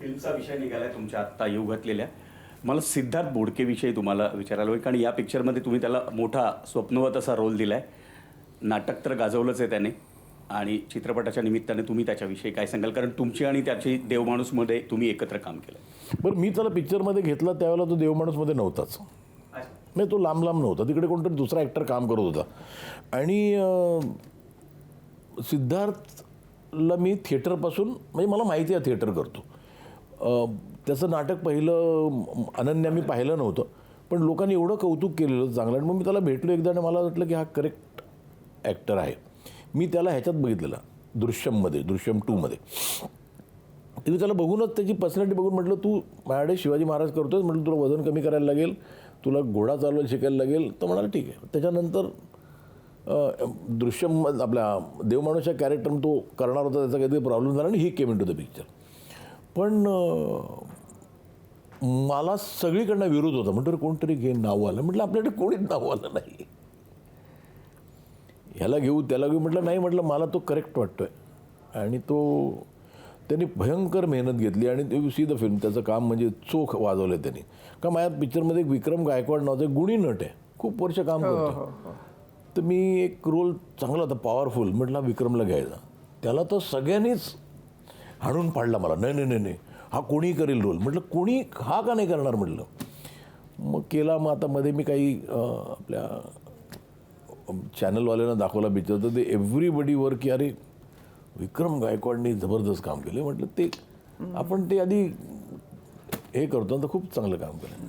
फिल्मचा विषय निघालाय तुमच्या आत्ता येऊ घातलेल्या. मला सिद्धार्थ बोडकेविषयी तुम्हाला विचारायला होईल कारण या पिक्चरमध्ये तुम्ही त्याला मोठा स्वप्नवत असा रोल दिलाय. नाटक तर गाजवलंच आहे त्याने. आणि चित्रपटाच्या निमित्ताने तुम्ही त्याच्याविषयी काय सांगाल? कारण तुमची आणि त्याची देवमाणूसमध्ये तुम्ही एकत्र काम केलं बरं मी त्याला पिक्चरमध्ये घेतला त्यावेळेला तो देवमाणूसमध्ये नव्हताच. नाही तो लांब लांब नव्हता. तिकडे कोणतरी दुसरा ॲक्टर काम करत होता. आणि अं, ला मी थिएटरपासून म्हणजे मला माहिती आहे थिएटर करतो. त्याचं नाटक पहिलं अनन्या मी पाहिलं नव्हतं पण लोकांनी एवढं कौतुक केलेलं चांगलं आणि मग मी त्याला भेटलो एकदा आणि मला वाटलं की हा करेक्ट ॲक्टर आहे. मी त्याला ह्याच्यात बघितलेला दृश्यममध्ये दृश्यम टूमध्ये तिथे त्याला बघूनच त्याची पर्सनॅलिटी बघून म्हटलं तू माझ्याकडे शिवाजी महाराज करतोय म्हटलं तुला वजन कमी करायला लागेल तुला घोडा चालवायला शिकायला लागेल. तर म्हणाला ठीक आहे. त्याच्यानंतर दृश्यम आपल्या देवमाणूसच्या कॅरेक्टर तो करणार होता त्याचा काहीतरी प्रॉब्लेम झाला आणि he came into the picture पण मला सगळीकडनं विरोध होता. म्हणतो "अरे, कोणतरी घे नाव आलं. म्हटलं आपल्याकडे कोणीच नाव आलं नाही. ह्याला घेऊ त्याला घेऊ म्हटलं नाही म्हटलं मला तो करेक्ट वाटतोय. आणि तो त्यांनी भयंकर मेहनत घेतली आणि यू सी द फिल्म त्याचं काम म्हणजे चोख वाजवलं त्यांनी. का माझ्या पिक्चरमध्ये एक विक्रम गायकवाड नावाचा गुणी नट आहे. खूप वर्ष काम करतो तर मी एक रोल चांगला होता पॉवरफुल म्हटलं विक्रमला घ्यायचा. त्याला तर सगळ्यांनीच हाणून पाडला मला. नाही नाही नाही नाही. हा कोणी करेल रोल. म्हटलं कोणी? हा का नाही करणार? म्हटलं. मग केला मग आता मध्ये मी काही आपल्या चॅनलवाल्यांना दाखवला पिक्चर तर ते एव्हरीबडी वर की अरे विक्रम गायकवाडनी जबरदस्त काम केले म्हटलं ते आपण ते आधी हे करतो तर खूप चांगलं काम केलं